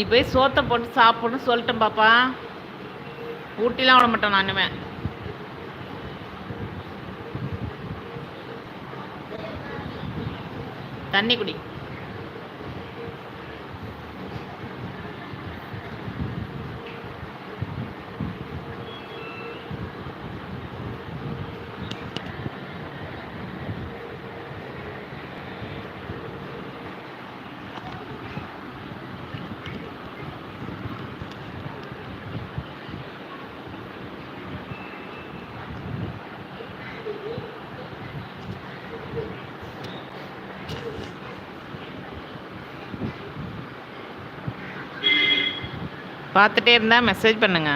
நீ போய் சோத்தை போட்டு சாப்பிடணும்னு சொல்லிட்டேன் பாப்பா. ஊட்டிலாம் விட மாட்டேன் நானுமே தண்ணி குடி. பார்த்துட்டே இருந்தால் மெசேஜ் பண்ணுங்க.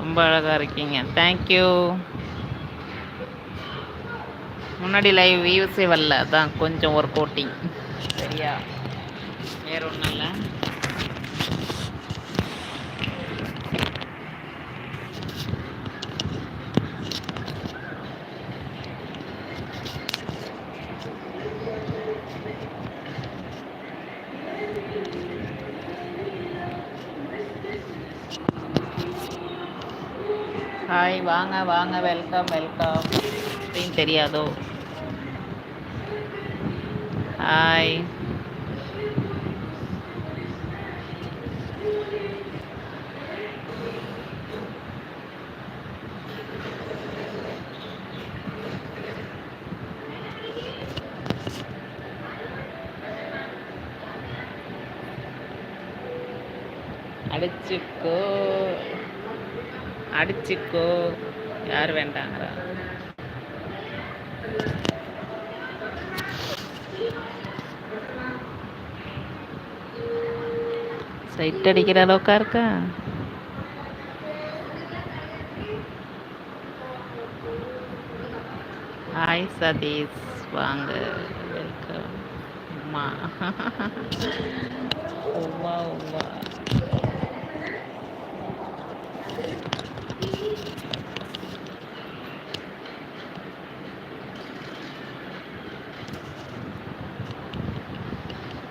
ரொம்ப அழகாக இருக்கீங்க. தேங்க்யூ முன்னாடி லைவ் வியூஸே வரல. அதான் கொஞ்சம் ஒரு கோட்டிங் சரியா? வேறு ஒன்றும் இல்லை ஹாய் வாங்க வாங்க வெல்கம் வெல்கம் அப்படின்னு தெரியாதோ? ஹாய் அடிச்சுக்கோ. அடிச்சுக்கோ. யார் வேண்டாங்கிறா? சைட் அடிக்கிற அளவுக்கா இருக்கா? ஹாய் சதீஷ் வாங்க வெல்கம் அம்மா உமா உமா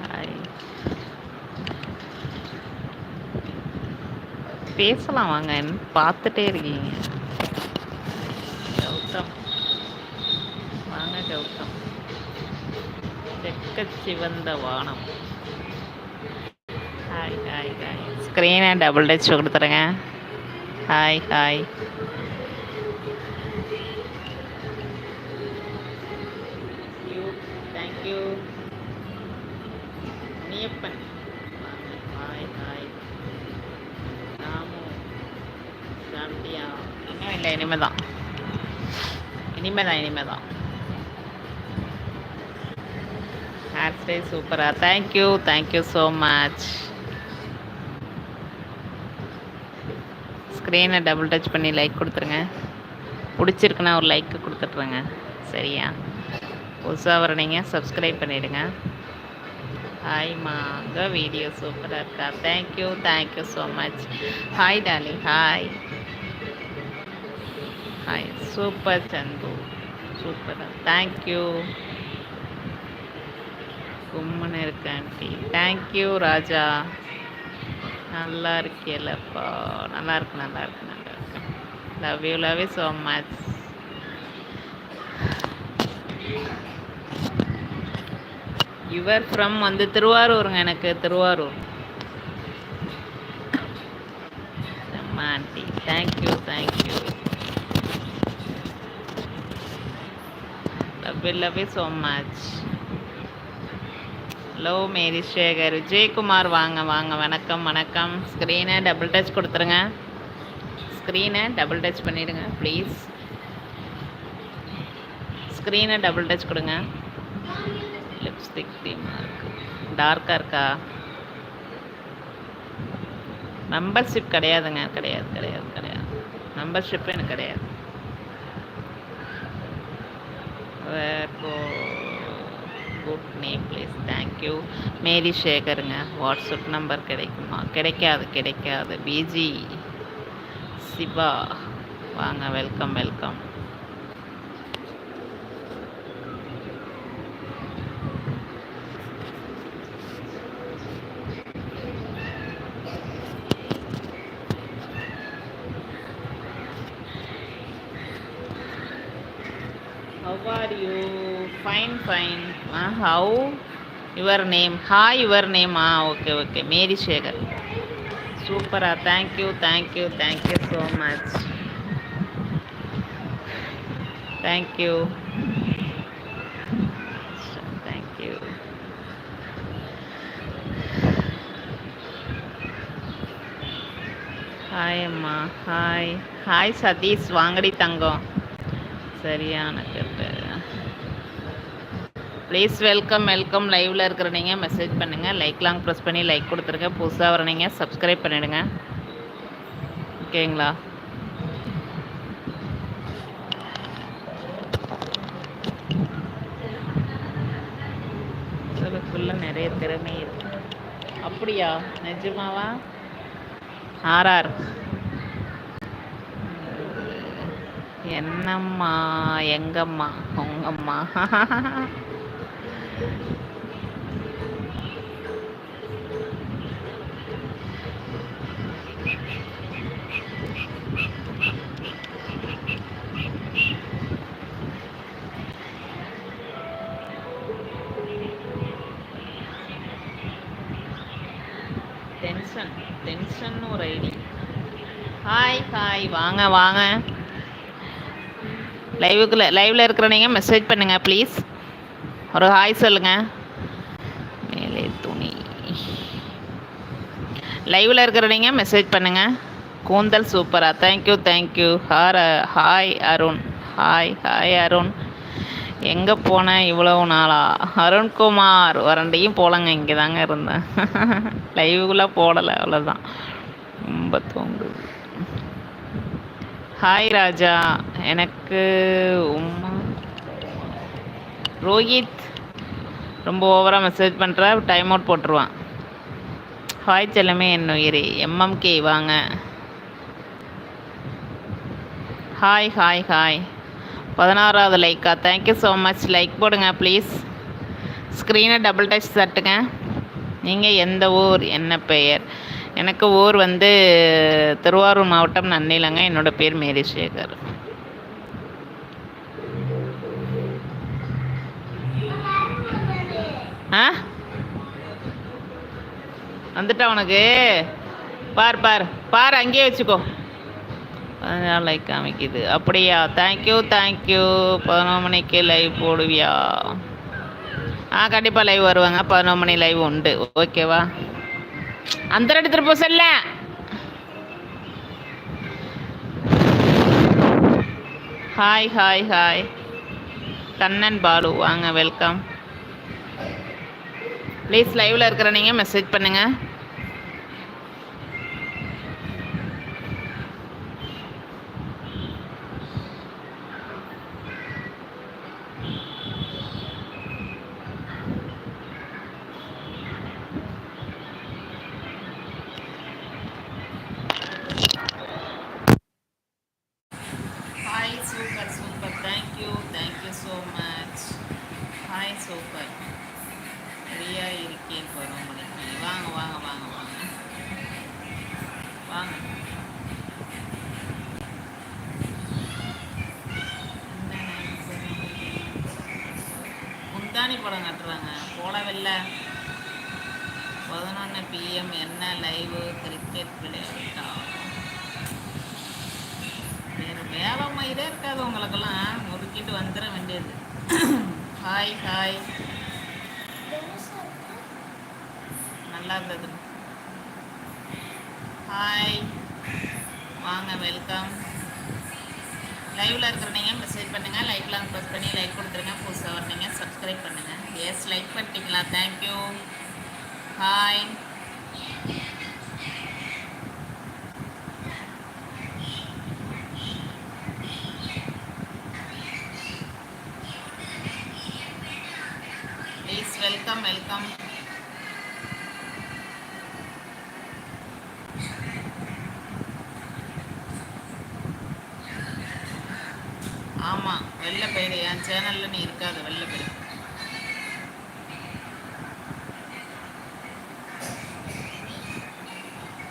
ஹாய் பேசலாம் வாங்க பார்த்துட்டே இருக்கீங்க. கௌதம். வாங்க Gautham. Chekka Chivantha Vaanam. Hi hi hi ஸ்க்ரீனை டபுள் டச் கொடுத்துருங்க ஹாய் ஹாய் தேங்க்யூ நீயப்பன் ஹாய் ஹாய் ராமு சாப்பிட்டியா இன்னும் இல்லை இனிமே தான் இனிமே தான் இனிமே தான் ஹேர் ஸ்டைல் சூப்பராக thank you thank you so much ஸ்க்ரீனை டபுள் டச் பண்ணி லைக் கொடுத்துருங்க. பிடிச்சிருக்குன்னா ஒரு லைக்கு கொடுத்துட்ருங்க. சரியா? புதுசாக வரணிங்க சப்ஸ்கிரைப் பண்ணிவிடுங்க ஹாய் மாங்க வீடியோ சூப்பராக இருக்கா? Thank you thank you so much hi Dolly hi hi super சந்து சூப்பராக தேங்க்யூ கும்மன் இருக்க ஆண்டி தேங்க்யூ ராஜா. நல்லா இருக்கேலப்பா நல்லா இருக்கு நல்லா இருக்கு நல்லா இருக்கு. Love you love you so much your from வந்து திருவாரூருங்க எனக்கு Thiruvarur. Aunty thank you thank you love love you so much. Much hello Mary Sekar Vijayakumar வாங்க வாங்க. வணக்கம் வணக்கம். ஸ்க்ரீனை டபுள் டச் கொடுத்துருங்க. ஸ்க்ரீனை டபுள் டச் பண்ணிவிடுங்க ப்ளீஸ் ஸ்க்ரீனை டபுள் டச் கொடுங்க. லிப்ஸ்டிக் தீமாக இருக்குது டார்க்காக இருக்கா? மெம்பர்ஷிப் கிடையாதுங்க. கிடையாது கிடையாது கிடையாது. மெம்பர்ஷிப் எனக்கு கிடையாது. Good name please. Thank you Mary சேகருங்க WhatsApp number கிடைக்குமா? கிடைக்காது கிடைக்காது. பிஜி சிவா. வாங்க welcome welcome. How your name hi your நேமா okay okay Mary Sekar சூப்பராக thank you thank you thank you so much thank you thank you hi அம்மா hi hi Satish வாங்கடி தங்கம் சரியான please welcome welcome லைவில் இருக்கிற நீங்கள் மெசேஜ் பண்ணுங்கள் லைக்லாம் ப்ரெஸ் பண்ணி லைக் கொடுத்துருங்க. புதுசாக வர நீங்கள் சப்ஸ்கிரைப் பண்ணிவிடுங்க ஓகேங்களா அதுக்குள்ள நிறைய திறமை இருக்கு. அப்படியா? நிஜமாவா? ஆர்ஆர் என்னம்மா எங்கம்மா? உங்கம்மா. டென்ஷன் டென்ஷன் ஒரு ஐடி ஹாய் ஹாய் வாங்க வாங்க. லைவுக்குள்ள லைவில் இருக்கிற நீங்கள் மெசேஜ் பண்ணுங்கள் ப்ளீஸ் ஒரு ஹாய் சொல்லுங்கள் மேலே துணி. லைவில் இருக்கிறவங்க நீங்கள் மெசேஜ் பண்ணுங்கள் கூந்தல் சூப்பரா thank you thank you ஹார hi Arun hi hi Arun எங்கே போனேன் இவ்வளவு நாளா? அருண்குமார். வரண்டையும் போலங்க இங்கே தாங்க இருந்தேன். லைவுக்குள்ளே போடலை அவ்வளோதான் ரொம்ப தூங்குது. ஹாய் ராஜா. எனக்கு உமா ரோஹித் ரொம்ப ஓவராக மெசேஜ் பண்ணுற டைம் அவுட் போட்டுருவான் ஹாய் செல்லமே என் உயிரி. எம்எம்கே வாங்க. ஹாய் ஹாய் ஹாய் பதினாறாவது Lyca thank you so much like போடுங்க ப்ளீஸ் ஸ்க்ரீனை டபுள் டச் தட்டுங்க. நீங்கள் எந்த ஊர் என்ன பெயர்? எனக்கு ஊர் வந்து திருவாரூர் மாவட்டம் நன்னிலங்க. என்னோட பேர் மேரி சேகர் ஆ? வந்துட்டா உனக்கு. பார் பார். பார் அங்கேயே வச்சுக்கோ. பதினாறு லைக் காமிக்குது. அப்படியா? தேங்க்யூ தேங்க்யூ பதினொன்று மணிக்கு லைவ் போடுவியா? ஆ கண்டிப்பாக லைவ் வருவாங்க. பதினொன்று மணி லைவ் உண்டு. ஓகேவா அந்த எடுத்துகிட்டு போக சொல்ல. Hi hi hi Kannan Balu. வாங்க வெல்கம் ப்ளீஸ் லைவில் இருக்கிற நீங்கள் மெசேஜ் பண்ணுங்கள் hi super super thank you thank you so much hi super ஃப்ரீயாக இருக்கேன் பதினொரு மணிக்கு வாங்க வாங்க வாங்க வாங்க வாங்க முந்தானி படம் கட்டுறாங்க போடவில்லை. பதினொன்று பிஎம் என்ன லைவு கிரிக்கெட் விளையாட்டா? வேறு வேலை மயிலே இருக்காது உங்களுக்கெல்லாம். முறுக்கிட்டு வந்துட வேண்டியது. ஹாய் ஹாய் நல்லா இருந்தது. ஹாய் வாங்க வெல்கம் லைவில் இருக்கிற நீங்கள் மெசேஜ் பண்ணுங்கள் லைக்லாம் ப்ரெஸ் பண்ணி லைக் கொடுத்துருங்க. புதுசாக வரீங்க சப்ஸ்கிரைப் பண்ணுங்கள் எஸ் லைக் பண்ணிட்டீங்களா? Thank you hi please welcome welcome ஆமாம் வெளில போயிடு என் சேனலில் நீ இருக்காது வெளில போயிடு.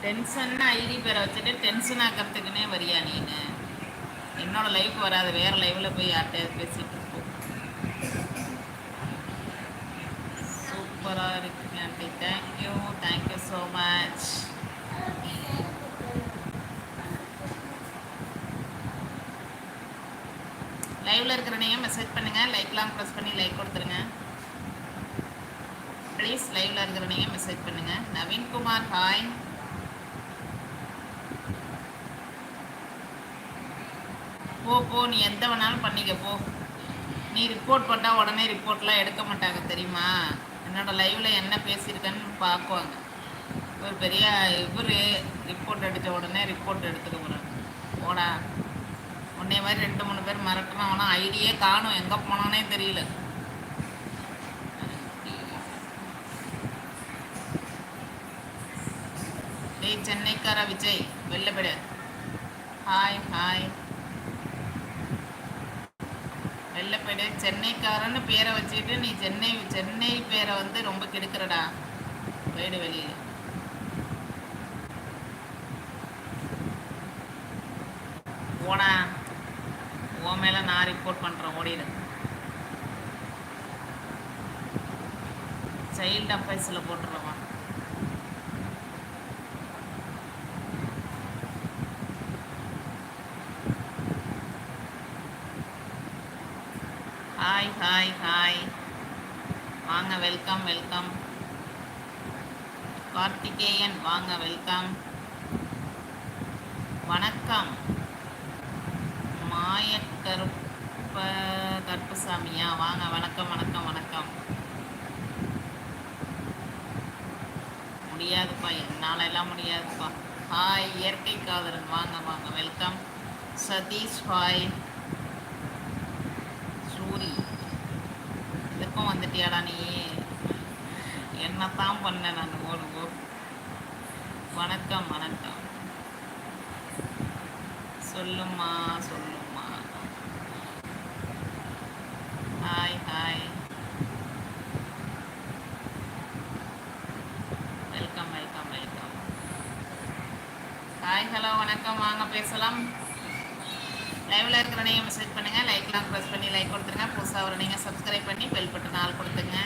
டென்ஷன் ஐடி பேரை வச்சுட்டு டென்ஷன் ஆக்கிறதுக்குன்னே வரியா நீனு? என்னோட லைஃப் வராது வேறு லைவில் போய் யார்கிட்டயாவது பேசிட்டு இருப்போம் சூப்பராக இருக்குங்க aunty thank you thank you so much லைவ்ல இருக்கிற மெசேஜ் பண்ணுங்க. லைக்லாம் ப்ரெஸ் பண்ணி லைக் கொடுத்துருங்க. ப்ளீஸ் லைவ்ல இருக்கிற மெசேஜ் பண்ணுங்க. நவீன்குமார் ஹாய் போ போ. நீ எந்த வேணாலும் பண்ணிக்க போ. நீ ரிப்போர்ட் பண்ணால் உடனே ரிப்போர்ட்லாம் எடுக்க மாட்டாங்க தெரியுமா? என்னோட லைவ்ல என்ன பேசியிருக்கேன்னு பார்க்குவாங்க. ஒரு பெரிய இவர் ரிப்போர்ட் எடுத்த உடனே ரிப்போர்ட் எடுத்துக்க போகிறாங்க போடா. உன்னே மாதிரி ரெண்டு மூணு பேர் மிரட்டுறான் ஆனால் ஐடியே காணும். எங்கே போனானே தெரியல. டேய் சென்னைக்கார விஜய்? வெளில போயிடு. ஹாய் ஹாய் வெளில போயிடு. சென்னைக்காரன்னு பேரை வச்சுக்கிட்டு நீ சென்னை சென்னை பேரை வந்து ரொம்ப கெடுக்கிறடா. போயிடு வெளியில் போனா உன் மேலே நான் ரிப்போர்ட் பண்ணுறேன் ஓடிடு சைல்டு அஃபேர்ஸில் போட்டுருவா ஹாய் ஹாய் ஹாய் வாங்க வெல்கம் வெல்கம் கார்த்திகேயன் வாங்க வெல்கம் வணக்கம். மாயக்கருப்ப கருப்பசாமியா வாங்க வணக்கம் வணக்கம் வணக்கம். முடியாதுப்பா என்னால் எல்லாம் முடியாதுப்பா. ஹாய் இயற்கை காதலன். வாங்க வாங்க வெல்கம் சதீஷ் ஹாய் சூரி. இதுக்கும் வந்துட்டியாடா நீ? என்னத்தான் பண்ண நான் ஓடு வணக்கம் வணக்கம். சொல்லுமா சொல்லு hi hi welcome welcome welcome hi hello வணக்கம். வாங்க பேசலாம். லைவ்ல இருக்கிற நீங்கள் மெசேஜ் பண்ணுங்க. லைக்லாம் ப்ரெஸ் பண்ணி லைக் கொடுத்துருங்க. புதுசாக ஒரு நீங்கள் சப்ஸ்கிரைப் பண்ணி பெல் பட்டு நாள் கொடுத்துங்க.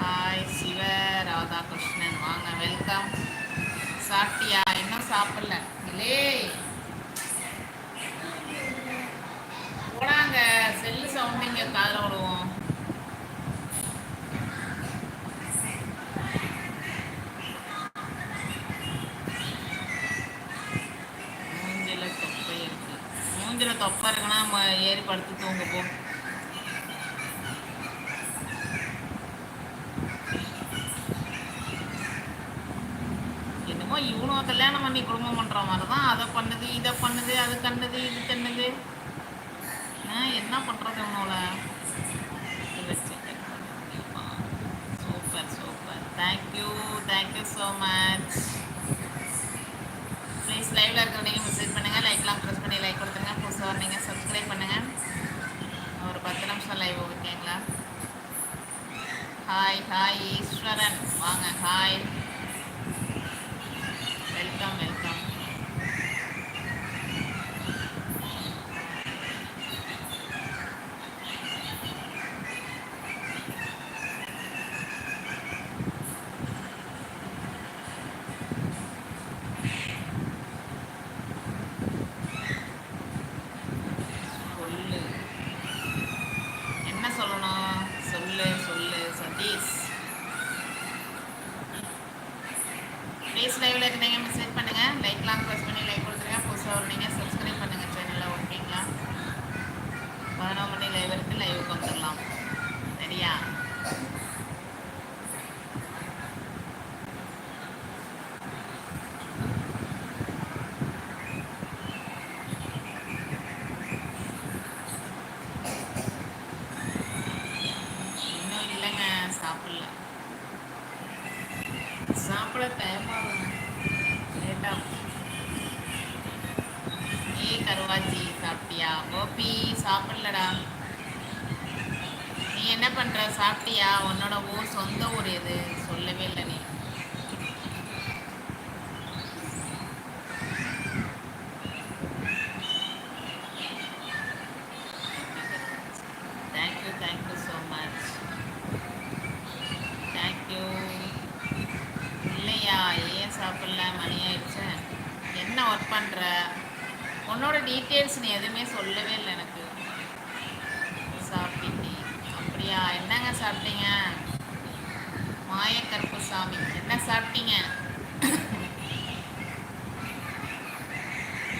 ஹாய் சிவ ராதா கிருஷ்ணன் வாங்க வெல்கம் சாப்பிட்டியா? இன்னும் சாப்பிடல. இல்லே. போடாங்க. செல்லு சவுண்ட் இங்கே காதில் விடுவோம் தொப்பை இருக்குன்னா நம்ம ஏறி படுத்து தூங்க போ என்னமோ இவனும் கல்யாணம் பண்ணி குடும்பம் பண்ற மாதிரி தான் அதை பண்ணுது இதை பண்ணுது அது கண்ணுது இது கண்ணுது என்ன பண்றது இவனோட super super. Thank you thank you so much please லைவ்ல இருக்கிறவங்க மெசேஜ் பண்ணுங்க. லைக்லாம் ப்ரெஸ் பண்ணி லைக் கொடுத்துருங்க. புதுசாக வரீங்க சப்ஸ்கிரைப் பண்ணுங்க. ஒரு பத்து நிமிஷம் லைவ் ஓகேங்களா ஹாய் ஹாய் ஈஸ்வரன். வாங்க ஹாய் அப்படியா? உன்னோட ஊர் சொந்த ஊர் எது? சொல்லவே இல்லை நீ. Thank you thank you so much thank you இல்லையா? ஏன் சாப்பிடல? மணி ஆயிடுச்சு. என்ன ஒர்க் பண்ணுற உன்னோட டீட்டெயில்ஸ் நீ எதுவுமே சொல்லவே இல்லை எனக்கு. அப்படியா என்னங்க சாப்பிட்டீங்க? மாயக்கருப்பு சாமி என்ன சாப்பிட்டீங்க?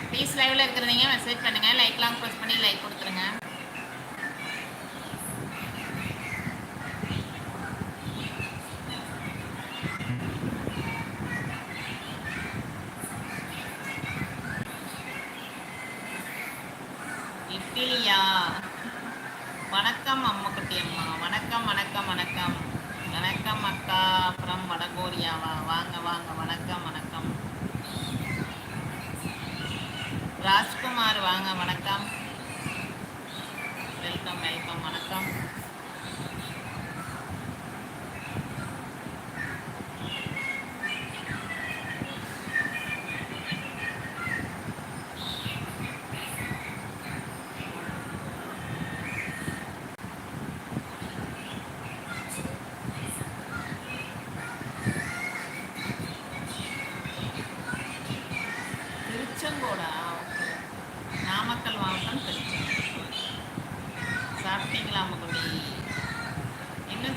ப்ளீஸ் லைவ்ல இருக்கிறதீங்க மெசேஜ் பண்ணுங்க. லைக்லாம் ப்ரெஸ் பண்ணி லைக் கொடுத்துருங்க. வணக்கம் அக்கா. அப்புறம் வடகோரியாவா வாங்க வாங்க. வணக்கம் வணக்கம். ராஜ்குமார் வாங்க. வணக்கம். வெல்கம் வெல்கம் வணக்கம்.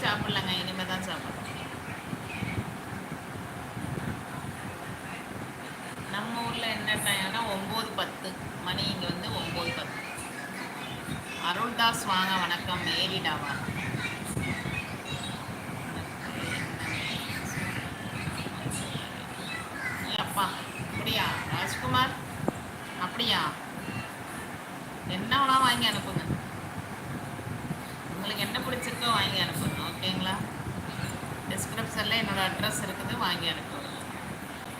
சாப்பிட்லங்க இனிமேல் தான் சாப்பிடணும். நம்ம ஊரில் என்ன டைம்னா ஒம்பது பத்து. மணி இங்கே வந்து ஒம்பது பத்து. அருள்தாஸ் வாங்க வணக்கம் மேரிடாவா ஏ அப்பா அப்படியா ராஜ்குமார் அப்படியா என்ன வேணா வாங்கி அனுப்புங்க உங்களுக்கு என்ன பிடிச்சிருக்கோ வாங்கி அனுப்புங்க ஓகேங்களா டிஸ்கிரிப்ஷனில் என்னோட அட்ரஸ் இருக்குது வாங்கி அனுப்புங்க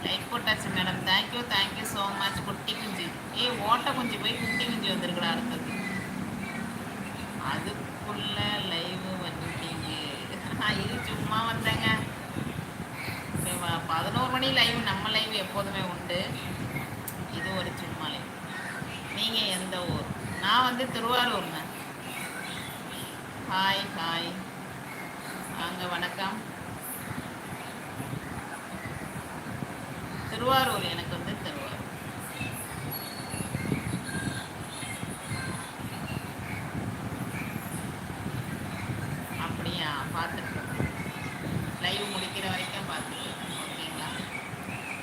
லைக் போட்டாச்சு madam thank you thank you so much குட்டி குஞ்சு ஏ ஓட்டை குஞ்சு போய் குட்டி குஞ்சு வந்திருக்குடா அடுத்தது அதுக்குள்ள லைவ் வந்துட்டீங்க இது சும்மா வந்தேங்க? பதினோரு மணி லைவ் நம்ம லைவ் எப்போதுமே உண்டு. இது ஒரு சும்மா லைவ் நீங்கள் எந்த ஊர்? நான் வந்து திருவாரூர்ங்க. ஹாய் ஹாய் வாங்க வணக்கம். திருவாரூர் எனக்கு வந்து திருவாரூர் அப்படியா பார்த்துட்டு லைவ் முடிக்கிற வரைக்கும் பார்த்துட்டு ஓகேங்களா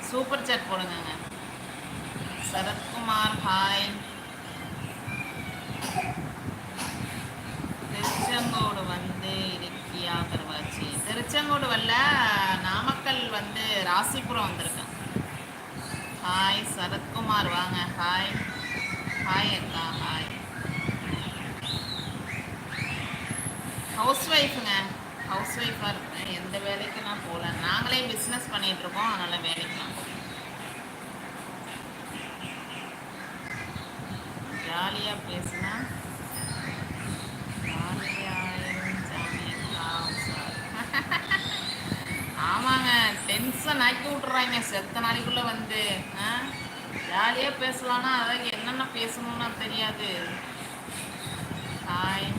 சூப்பர் சாட் போடுங்கங்க சரத்குமார் ஹாய் திருச்செங்கோடு வந்து இருக்கியா கருவாச்சி திருச்செங்கோடு வரல நாமக்கல் வந்து ராசிபுரம் வந்திருக்கேன். ஹாய் சரத்குமார். வாங்க. ஹாய் ஹாய் அக்கா. ஹாய் ஹவுஸ் ஒய்ஃபுங்க ஹவுஸ் ஒய்ஃபாக இருக்கேன். எந்த வேலைக்கும் நான் போகல. நாங்களே பிஸ்னஸ் பண்ணிகிட்ருக்கோம் அதனால் நான் போகல. ஜாலியாக பேசுனா டென்ஷன் நாக்கி விட்றாங்க செத்த நாளைக்குள்ளே வந்து ஆ? ஜாலியாக பேசலாம்னா அதான் என்னென்ன பேசணும்னா தெரியாது. ஹாய்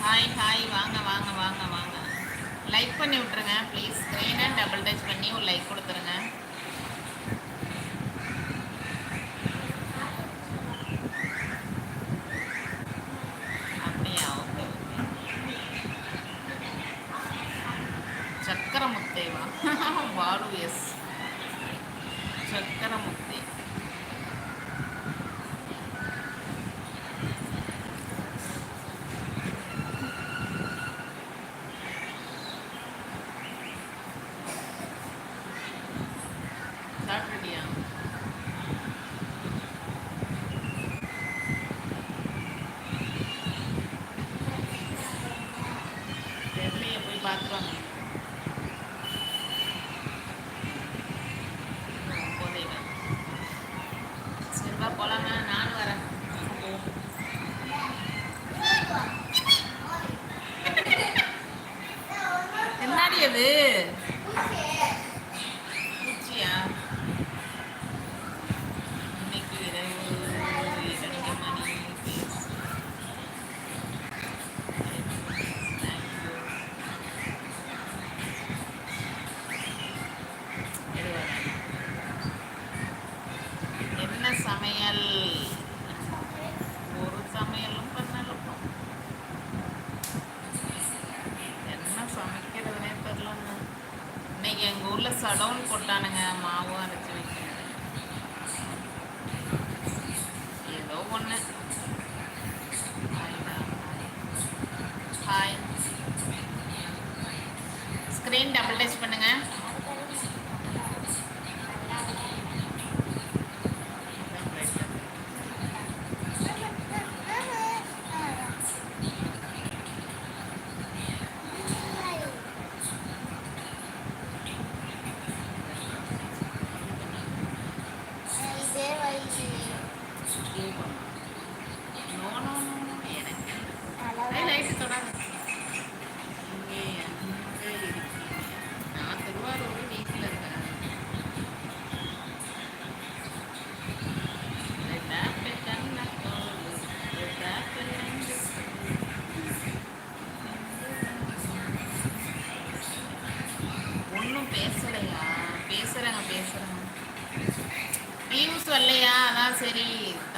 ஹாய் ஹாய் வாங்க வாங்க வாங்க வாங்க. லைக் பண்ணி விட்ருங்க ப்ளீஸ் ஸ்க்ரீனை டபுள் டச் பண்ணி ஒரு லைக் கொடுத்துருங்க.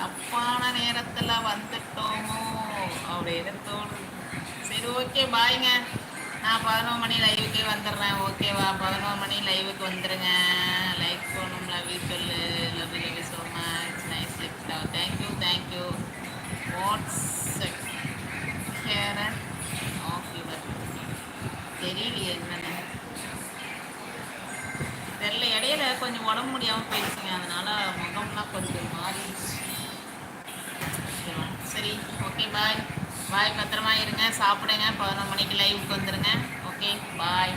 தப்பான நேரத்தில் வந்துட்டோமோ அப்படின்னு தோணுது. சரி ஓகே பாய்ங்க நான் பதினோரு மணி லைவுக்கே வந்துடுறேன். ஓகேவா பதினோரு மணி லைவுக்கு வந்துடுங்க லைக் போகணும் லவ் யூ சொல்லு. Love you love you so much nice லிப்டா thank you thank you what's carrot of your தெரியலையே என்ன தெரியல இடையில கொஞ்சம் உடம்பு முடியாமல் போயிடுச்சுங்க அதனால முகம்லாம் கொஞ்சம் மாறிடுச்சு. சரி ஓகே பாய் பாய் பத்திரமா இருங்க சாப்பிடுங்க பதினொன்று மணிக்கு லைவுக்கு வந்துடுங்க ஓகே பாய்